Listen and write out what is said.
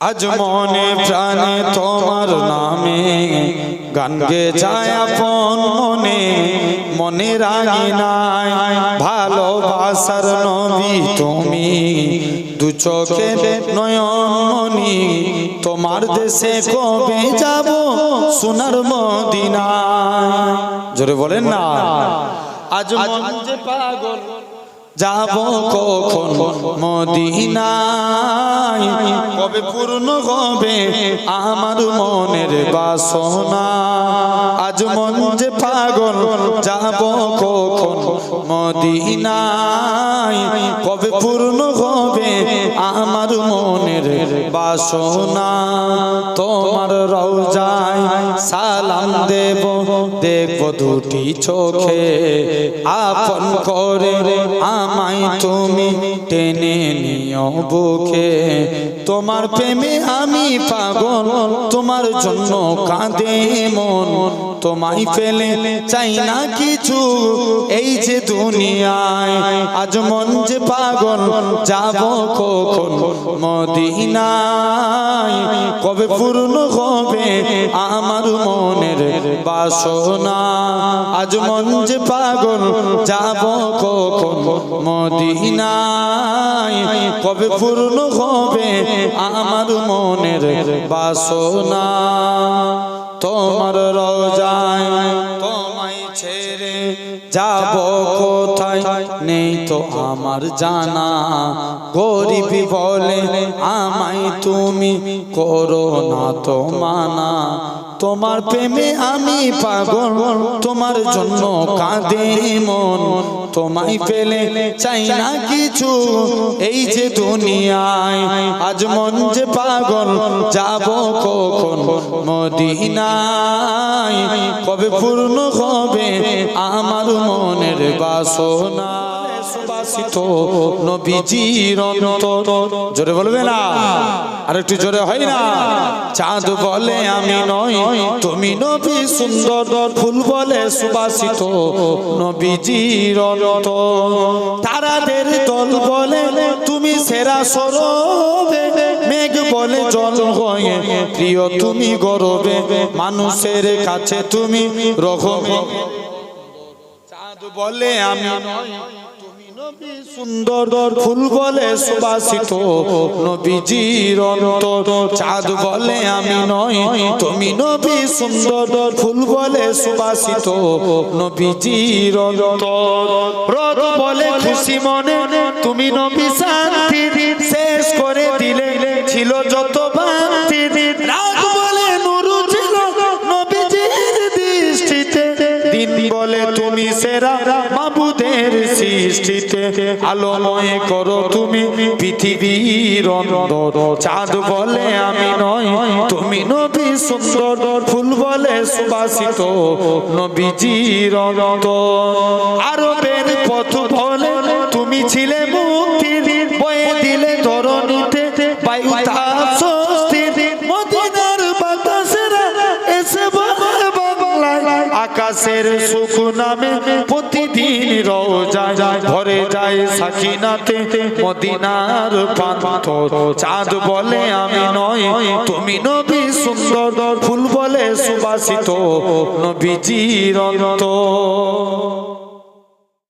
আজ মনে প্রাণে তোমার নামে গান গে যায় আপন মনে মনে রাগি নাই। ভালোবাসার নবী তুমি, দু চোখে নয়ন মনি, তোমার দেশে কবে যাব সোনার মদিনা জোরে বলেন না। আজ মন পাগল, যাব কখন মদিনায়? কবে পূর্ণ হবে আমার মনের বাসনা। আজ মন যে পাগল, যাব কখন মদিনায়? কবে পূর্ণ হবে আমার মনের বাসনা? তোমার রওজায় সালাম দেব দেখব দুটি চোখে। আপন করে আমায় তুমি টেনে নিও বুকে। তোমার প্রেমে আমি পাগল, তোমার জন্য কাঁদে মন। তোমায় পেলে চাই না কিছু এই যে দুনিয়ায়। আজ মন যে পাগল, যাব কখন মদিনায়। কবে পূর্ণ হবে আমার মনের বাসনা। আজ মন যে পাগল যাব কখন মদিনায়? কবে পূর্ণ হবে আমার মনের বাসনা? তোমার রোজায় তোমায় ছেড়ে যাব কোথায়? নেই তো আমার জানা। গরিব বলে আমায় তুমি করো না তো মানা। তোমার প্রেমে আমি পাগল, তোমার জন্য কাঁদে মন। তোমায় পেলে চাই না কিছু, এই যে দুনিয়ায়। আজ মন যে পাগল, যাব কখন মদিনায়? কবে পূর্ণ হবে আমার মনের বাসনা? নবীজির অন্তর। জোরে বলবে না? আর একটু জোরে হয় না? চাঁদ বলে আমি নই, তুমি নবী সুন্দর, ফুল বলে সুবাসিত নবীজির অন্তর। তারাদের দল বলে, তুমি সেরা সরবে। মেঘ বলে, জল হয়ে প্রিয় তুমি গরবে। মানুষের কাছে তুমি রকমে চাঁদ বলে আমি তুমি ফুল বলে সুবাসিত। চাঁদ বলে আমি নই তুমি ফুল বলে সুবাসিত। বলে খুশি মনে, তুমি নবী শান্তি শেষ করে দিলে, ছিল যত বলে নবীজির দৃষ্টিতে। দিন বলে তুমি সেরা সৃষ্টিতে আলোময় করো তুমি পৃথিবীর অন্তর চাঁদ বলে আমি নয়, তুমি নবী সুন্দর। ফুল বলে সুবাসিত নবীজির অন্তর। আরবের পথ বলে তুমি ছিলে মুক্তির আকাশের সুখ নামে প্রতিদিন ঘরে যায় সাকিনাতে মদিনার পান্ত চাঁদ বলে আমি নয়, তুমি নবী সুন্দর, ফুল বলে সুবাসিত নবীজির অন্তর।